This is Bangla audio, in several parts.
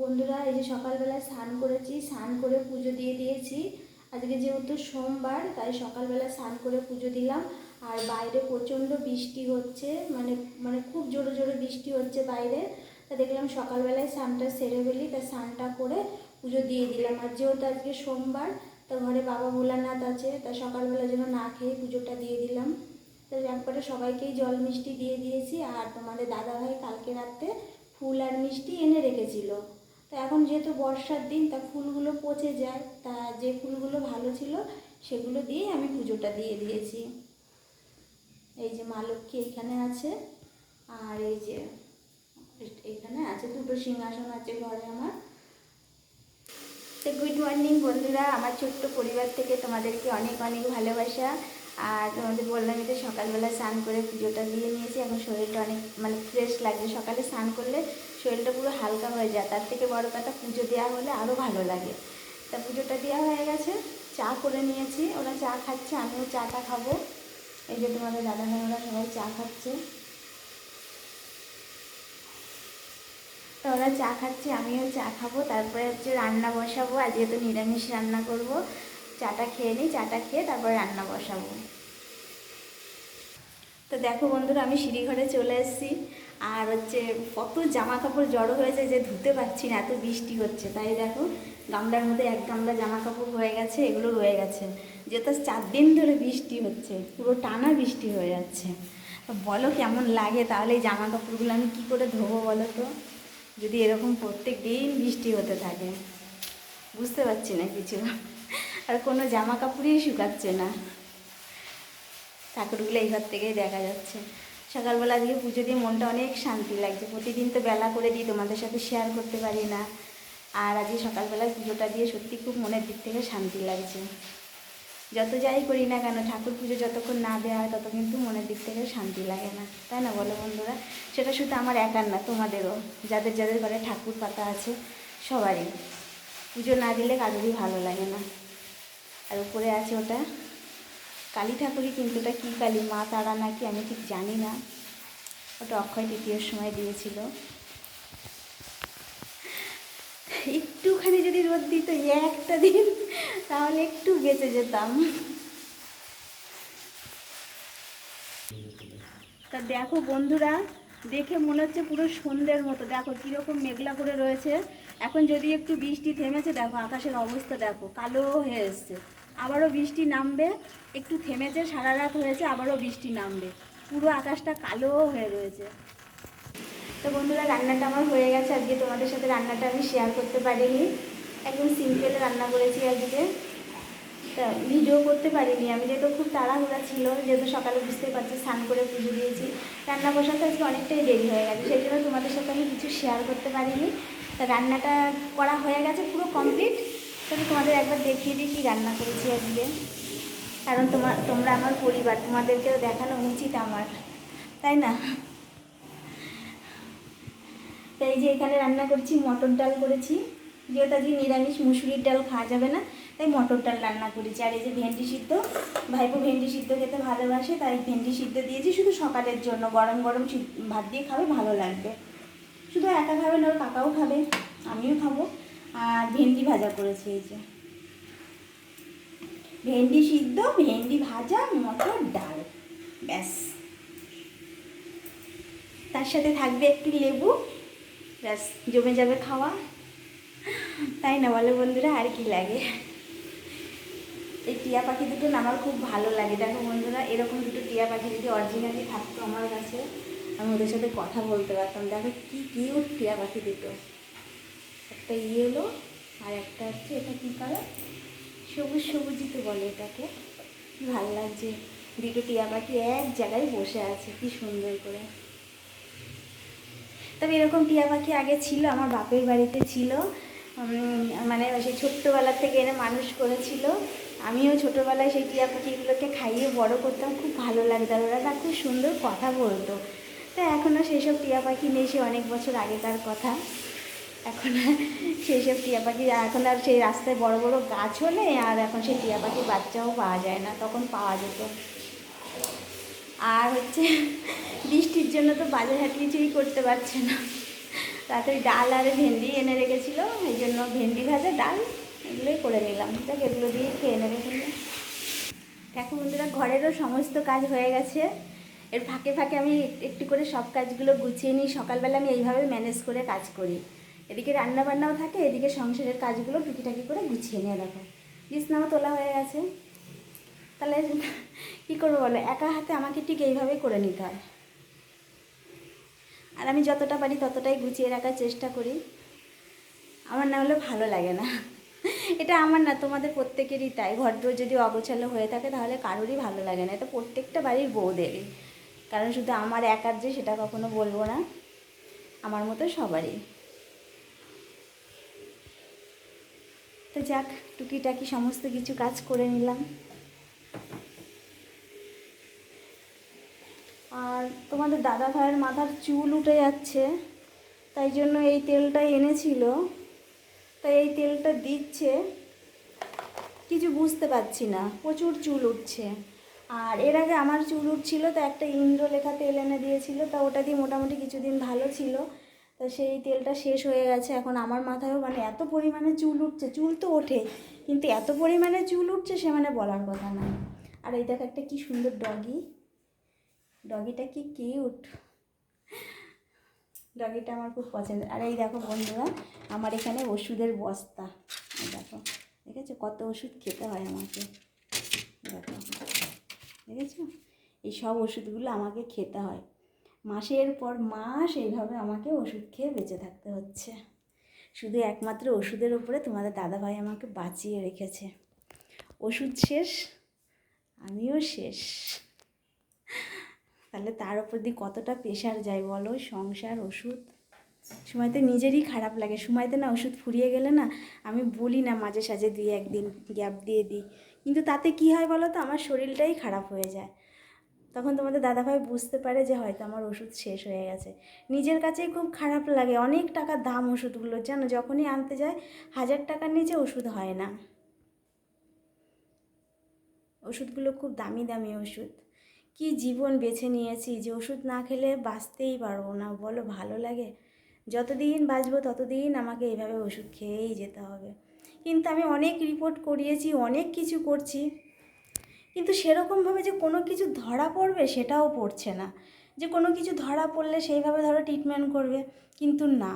বন্ধুরা, এই যে সকালবেলায় স্নান করেছি, স্নান করে পুজো দিয়ে দিয়েছি। আজকে যেহেতু সোমবার, তাই সকালবেলা স্নান করে পুজো দিলাম। আর বাইরে প্রচণ্ড বৃষ্টি হচ্ছে মানে মানে খুব জোরে জোরে বৃষ্টি হচ্ছে বাইরে। তা দেখলাম সকালবেলায় স্নানটা সেরে ফেলি, তা স্নানটা করে পুজো দিয়ে দিলাম। আর যেহেতু আজকে সোমবার, তো ঘরে বাবা ভোলানাথ আছে, তা সকালবেলা যেন না খেয়ে পুজোটা দিয়ে দিলাম। তো একবারে সবাইকেই জল মিষ্টি দিয়ে দিয়েছি। আর তোমাদের দাদাভাই কালকে রাত্রে ফুল আর মিষ্টি এনে রেখেছিল। তো এখন যেহেতু বর্ষার দিন, তা ফুলগুলো পচে যায়। তা যে ফুলগুলো ভালো ছিল, সেগুলো দিয়ে আমি পুজোটা দিয়ে দিয়েছি। এই যে মা লক্ষ্মী এখানে আছে, আর এই যে এখানে আছে দুটো সিংহাসন আছে ঘরে আমার। তো গুড মর্নিং বন্ধুরা, আমার ছোট্ট পরিবার থেকে তোমাদেরকে অনেক অনেক ভালোবাসা। আর তোমাদের বললাম যে সকালবেলা স্নান করে পুজোটা দিয়ে নিয়েছি, এখন শরীরটা অনেক মানে ফ্রেশ লাগছে। সকালে স্নান করলে শরীরটা পুরো হালকা হয়ে যায়, তার থেকে বড় কথা পুজো দেওয়া হলে আরও ভালো লাগে। তা পুজোটা দেওয়া হয়ে গেছে, চা করে নিয়েছি, ওরা চা খাচ্ছে, আমিও চাটা খাব। এই যে তোমাদের দাদা ভাই ওরা সবাই চা খাচ্ছে। তো ওরা চা খাচ্ছে, আমিও চা খাব, তারপরে হচ্ছে রান্না বসাবো, আজকে তো নিরামিষ রান্না করব। চাটা খেয়ে নিই, চাটা খেয়ে তারপরে রান্না বসাবো। তো দেখো বন্ধুরা, আমি সিঁড়িঘরে চলে এসেছি। আর হচ্ছে কত জামা কাপড় জড়ো হয়েছে যে ধুতে পারছি না, এত বৃষ্টি হচ্ছে। তাই দেখো, গামলার মধ্যে এক গামলা জামা কাপড় হয়ে গেছে, এগুলো রয়ে গেছে। যেহেতু চার দিন ধরে বৃষ্টি হচ্ছে, পুরো টানা বৃষ্টি হয়ে যাচ্ছে। বলো কেমন লাগে তাহলে এই জামা কাপড়গুলো আমি কী করে ধোবো বলো তো? যদি এরকম প্রত্যেক দিন বৃষ্টি হতে থাকে। বুঝতে পারছি না কিছু। আর কোনো জামা কাপড়ই শুকাচ্ছে না। ঠাকুরগুলো এই ঘর থেকেই দেখা যাচ্ছে। সকালবেলা দিয়ে পুজো দিয়ে মনটা অনেক শান্তি লাগছে। প্রতিদিন তো বেলা করে দিই, তোমাদের সাথে শেয়ার করতে পারি না। আর আজকে সকালবেলায় পুজোটা দিয়ে সত্যি খুব মনের দিক থেকে শান্তি লাগছে। যত যাই করি না কেন, ঠাকুর পুজো যতক্ষণ না দেওয়া হয়, তত কিন্তু মনের দিক থেকে শান্তি লাগে না। তাই না বলো বন্ধুরা? সেটা শুধু আমার একার না, তোমাদেরও। যাদের যাদের ঘরে ঠাকুর পাতা আছে, সবারই। পুজো না দিলে কারোরই ভালো লাগে না। আর উপরে আছে ওটা। কালী ঠাকুরই কিন্তু ওটা কী কালী, মা তারা নাকি আমি ঠিক জানি না। ওটা অক্ষয় তৃতীয়র সময় দিয়েছিল। একটুখানি যদি রোদ দিত একটা দিন, তাহলে একটু বেঁচে যেতাম। তা দেখো বন্ধুরা, দেখে মনে হচ্ছে পুরো সন্ধ্যের মতো। দেখো কীরকম মেঘলা করে রয়েছে। এখন যদি একটু বৃষ্টি থেমেছে, দেখো আকাশের অবস্থা দেখো, কালো হয়ে এসছে। আবারও বৃষ্টি নামবে। একটু থেমেছে, সারা রাত হয়েছে, আবারও বৃষ্টি নামবে। পুরো আকাশটা কালো হয়ে রয়েছে। তো বন্ধুরা, রান্নাটা আমার হয়ে গেছে। আজকে তোমাদের সাথে রান্নাটা আমি শেয়ার করতে পারিনি। একদম সিম্পল রান্না করেছি আজকে। তা ভিডিও করতে পারিনি। আমি যেহেতু খুব তাড়াহুড়া ছিল, যেহেতু সকালে বুঝতে পারছি, স্নান করে পুজো দিয়েছি। রান্না বসাতে আজকে অনেকটাই দেরি হয়ে গেছে, সেই জন্য তোমাদের সাথে আমি কিছু শেয়ার করতে পারিনি। তা রান্নাটা করা হয়ে গেছে, পুরো কমপ্লিট তবে তোমাদের একবার দেখিয়ে দিই রান্না করেছি আজকে। কারণ তোমার তোমরা আমার পরিবার, তোমাদেরকেও দেখানো উচিত আমার, তাই না? তাই যে এখানে রান্না করছি, মটর ডাল করেছি। যেহেতু আজকে নিরামিষ, মুসুরির ডাল খাওয়া যাবে না, তাই মটর ডাল রান্না করেছি। আর এই যে ভেন্ডি সিদ্ধ, ভাইপো ভেন্ডি সিদ্ধ খেতে ভালোবাসে, তাই ভেন্ডি সিদ্ধ দিয়েছি শুধু সকালের জন্য। গরম গরম ভাত দিয়ে খাবে, ভালো লাগবে। শুধু একা খাবে না, ওর কাকাও খাবে, আমিও খাব। আর ভেন্ডি ভাজা করেছি এই যে। ভেন্ডি সিদ্ধ, ভেন্ডি ভাজা, মটর, ডাল। ব্যাস। তার সাথে থাকবে একটু লেবু। ব্যাস, জমে যাবে খাওয়া। তাই না বলো বন্ধুরা, আর কি লাগে? এই টিয়া পাখি দুটো আমার খুব ভালো লাগে। দেখো বন্ধুরা, এরকম দুটো টিয়া পাখি যদি অরিজিনালি থাকতো আমার কাছে, আমি ওদের সাথে কথা বলতে পারতাম। দেখো কি কিউট টিয়া পাখি দুটো। একটা ইয়েলো আর একটা হচ্ছে, এটা কী কালার সবুজ সবুজই তো বলে এটাকে। ভালো লাগছে। দুটো টিয়া পাখি এক জায়গায় বসে আছে, কি সুন্দর করে। তবে এরকম টিয়া পাখি আগে ছিল, আমার বাপের বাড়িতে ছিল। মানে সেই ছোট্টোবেলা থেকে এনে মানুষ করেছিল। আমিও ছোটোবেলায় সেই টিয়া পাখিগুলোকে খাইয়ে বড় করতাম, খুব ভালো লাগতো। ওরা না খুব সুন্দর কথা বলতো। তা এখনও সেই সব টিয়া পাখি নেই, সে অনেক বছর আগেকার কথা। এখন সেই সব টিয়া পাখি, এখন আর সেই রাস্তায় বড় বড় গাছও নেই আর এখন সেই টিয়া পাখির বাচ্চাও পাওয়া যায় না, তখন পাওয়া যেত। আর হচ্ছে বৃষ্টির জন্য তো বাজার হাট কিছুই করতে পারছে না। তাড়াতাড়ি ডাল আর ভেন্ডি এনে রেখেছিল, এই জন্য ভেন্ডি ভাজা, ডাল এগুলোই করে নিলাম। দেখ, এগুলো দিয়ে খেয়ে নেবে দেখো বন্ধুরা, ঘরেরও সমস্ত কাজ হয়ে গেছে। এর ফাঁকে ফাঁকে আমি একটু করে সব কাজগুলো গুছিয়ে নিই। সকালবেলা আমি এইভাবে ম্যানেজ করে কাজ করি। এদিকে রান্না বান্নাও থাকে, এদিকে সংসারের কাজগুলো টুকিটাকি করে গুছিয়ে নিয়ে দেখো। বিছনাও তোলা হয়ে গেছে। তাহলে কী করব বলো? একা হাতে আমাকে ঠিক এইভাবেই করে নিতে হয়। আর আমি যতটা পারি ততটাই গুছিয়ে রাখার চেষ্টা করি। আমার না হলে ভালো লাগে না। এটা আমার না, তোমাদের প্রত্যেকেরই তাই। ঘরদোর যদি অগোছালো হয়ে থাকে তাহলে কারোরই ভালো লাগে না। এটা প্রত্যেকটা বাড়ির বউদেরই। কারণ শুধু আমার একার যে সেটা কখনো বলব না। আমার মতো সবারই। তো যাক, টুকিটাকি সমস্ত কিছু কাজ করে নিলাম। আর তোমাদের দাদা ভাইয়ের মাথার চুল উঠে যাচ্ছে, তাই জন্য এই তেলটা এনেছিল। তাই এই তেলটা দিচ্ছে। কিছু বুঝতে পারছি না, প্রচুর চুল উঠছে। আর এর আগে আমার চুল উঠছিল, তো একটা ইন্দ্র লেখা তেল এনে দিয়েছিল, তা ওটা দিয়ে মোটামুটি কিছুদিন ভালো ছিল। তা সেই তেলটা শেষ হয়ে গেছে। এখন আমার মাথায়ও মানে এত পরিমাণে চুল উঠছে, চুল তো ওঠে কিন্তু এত পরিমাণে চুল উঠছে সে মানে বলার কথা না আর এই দেখো একটা কি সুন্দর ডগি। ডগিটা কি কিউট। ডগিটা আমার খুব পছন্দ। আর এই দেখো বন্ধুরা, আমার এখানে ওষুধের বস্তা। দেখো, দেখেছ? কত ওষুধ খেতে হয় আমাকে। দেখো, দেখেছ? এই সব ওষুধগুলো আমাকে খেতে হয়। মাসের পর মাস এইভাবে আমাকে ওষুধ খেয়ে বেঁচে থাকতে হচ্ছে। শুধু একমাত্র ওষুধের উপরে তোমাদের দাদাভাই আমাকে বাঁচিয়ে রেখেছে। ওষুধ শেষ, আমিও শেষ। তাহলে তার উপর দিয়ে কতটা প্রেশার যায় বলো? সংসার, ওষুধ? সময়তে নিজেরই খারাপ লাগে। সময়তে না ওষুধ ফুরিয়ে গেলে না আমি বলি না মাঝে সাঝে দিয়ে একদিন গ্যাপ দিয়ে দিই। কিন্তু তাতে কি হয় বলো তো? আমার শরীরটাই খারাপ হয়ে যায়। তখন তোমাদের দাদাভাই বুঝতে পারে যে হয়তো আমার ওষুধ শেষ হয়ে গেছে। নিজের কাছেই খুব খারাপ লাগে, অনেক টাকা দাম ওষুধগুলোর জানো? যখনই আনতে যায়, হাজার টাকার নিচে ওষুধ হয় না। ওষুধগুলো খুব দামি দামি ওষুধ। কি জীবন বেছে নিয়েছি যে ওষুধ না খেলে বাঁচতেই পারব না, বলো, ভালো লাগে? যতদিন বাঁচবো ততদিন আমাকে এইভাবে ওষুধ খেয়েই যেতে হবে। কিন্তু আমি অনেক রিপোর্ট করিয়েছি, অনেক কিছু করছি। কিন্তু সেরকমভাবে যে কোনো কিছু ধরা পড়বে সেটাও পড়ছে না। যে কোনো কিছু ধরা পড়লে সেইভাবে ধরো ট্রিটমেন্ট করবে, কিন্তু না।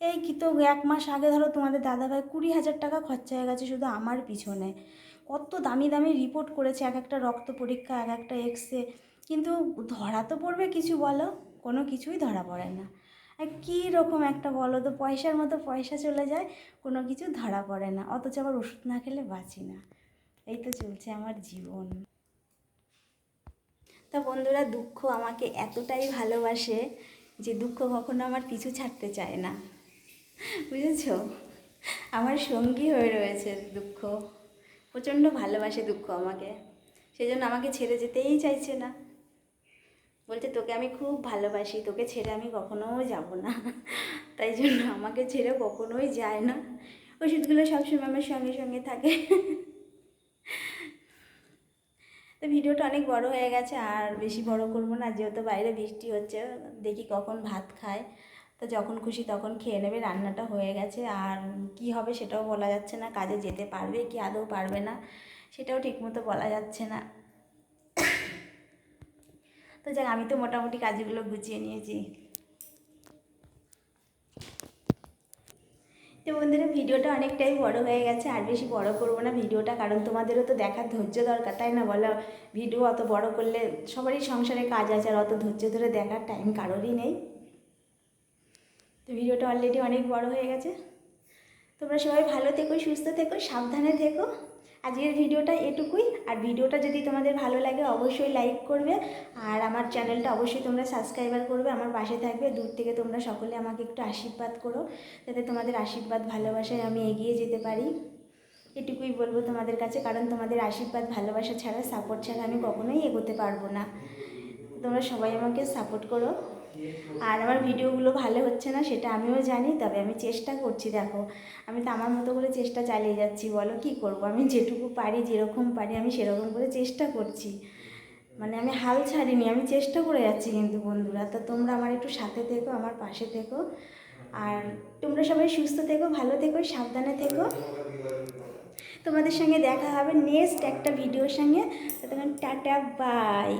এই কি তো এক মাস আগে ধরো তোমাদের দাদাভাই কুড়ি হাজার টাকা খরচা হয়ে গেছে শুধু আমার পিছনে। কত দামি দামি রিপোর্ট করেছে, এক একটা রক্ত পরীক্ষা, এক একটা এক্সরে কিন্তু ধরা তো পড়বে কিছু বলো, কোনো কিছুই ধরা পড়ে না। আর কী রকম একটা বলো তো, পয়সার মতো পয়সা চলে যায়, কোনো কিছু ধরা পড়ে না। অথচ আবার ওষুধ না খেলে বাঁচি না। এই তো চলছে আমার জীবন। তা বন্ধুরা, দুঃখ আমাকে এতটাই ভালোবাসে যে দুঃখ কখনো আমার পিছু ছাড়তে চায় না। বুঝেছ? আমার সঙ্গী হয়ে রয়েছে দুঃখ। প্রচণ্ড ভালোবাসে দুঃখ আমাকে। সেজন্য আমাকে ছেড়ে যেতেই চাইছে না। বলছে, তোকে আমি খুব ভালোবাসি, তোকে ছেড়ে আমি কখনোও যাব না। তাই জন্য আমাকে ছেড়ে কখনোই যায় না। ওষুধগুলো সবসময় আমার সঙ্গে সঙ্গে থাকে। তো ভিডিওটা অনেক বড় হয়ে গেছে, আর বেশি বড় করব না, যেহেতু বাইরে বৃষ্টি হচ্ছে, দেখি কখন ভাত খায়। তো যখন খুশি তখন খেয়ে নেবে, রান্নাটা হয়ে গেছে। আর কি হবে সেটাও বলা যাচ্ছে না, কাজে যেতে পারবে কি আদৌ পারবে না, সেটাও ঠিকমতো বলা যাচ্ছে না। তো যাক, আমি তো মোটামুটি কাজগুলো গুছিয়ে নিয়েছি। তো বন্ধুরা, ভিডিওটা অনেকটাই বড় হয়ে গেছে, আর বেশি বড় করব না ভিডিওটা, কারণ তোমাদেরও তো দেখার ধৈর্য দরকার, তাই না বলো? ভিডিও অত বড় করলে সবারই সংসারে কাজ আছে, আর অত ধৈর্য ধরে দেখার টাইম কারোরই নেই। তো ভিডিওটা অলরেডি অনেক বড় হয়ে গেছে। তোমরা সবাই ভালো থেকো, সুস্থ থেকো, সাবধানে থেকো। আজকের ভিডিওটা এটুকুই। আর ভিডিওটা যদি তোমাদের ভালো লাগে, অবশ্যই লাইক করবে। আর আমার চ্যানেলটা অবশ্যই তোমরা সাবস্ক্রাইবার করবে, আমার পাশে থাকবে। দূর থেকে তোমরা সকলে আমাকে একটু আশীর্বাদ করো, যাতে তোমাদের আশীর্বাদ, ভালোবাসায় আমি এগিয়ে যেতে পারি। এটুকুই বলব তোমাদের কাছে, কারণ তোমাদের আশীর্বাদ, ভালোবাসা ছাড়া সাপোর্ট ছাড়া আমি কখনোই এগোতে পারব না। তোমরা সবাই আমাকে সাপোর্ট করো। আর আমার ভিডিওগুলো ভালো হচ্ছে না, সেটা আমিও জানি, তবে আমি চেষ্টা করছি, দেখো। আমি তো আমার মতো করে চেষ্টা চালিয়ে যাচ্ছি, বলো কি করব? আমি যেটুকু পারি, যেরকম পারি, আমি সেরকম করে চেষ্টা করছি। মানে আমি হাল ছাড়িনি, আমি চেষ্টা করে যাচ্ছি কিন্তু বন্ধুরা। তো তোমরা আমার একটু সাথে থেকো, আমার পাশে থেকো। আর তোমরা সবাই সুস্থ থেকো, ভালো থেকো, সাবধানে থেকো। তোমাদের সঙ্গে দেখা হবে নেক্সট একটা ভিডিওর সঙ্গে। তখন টাটা, বাই।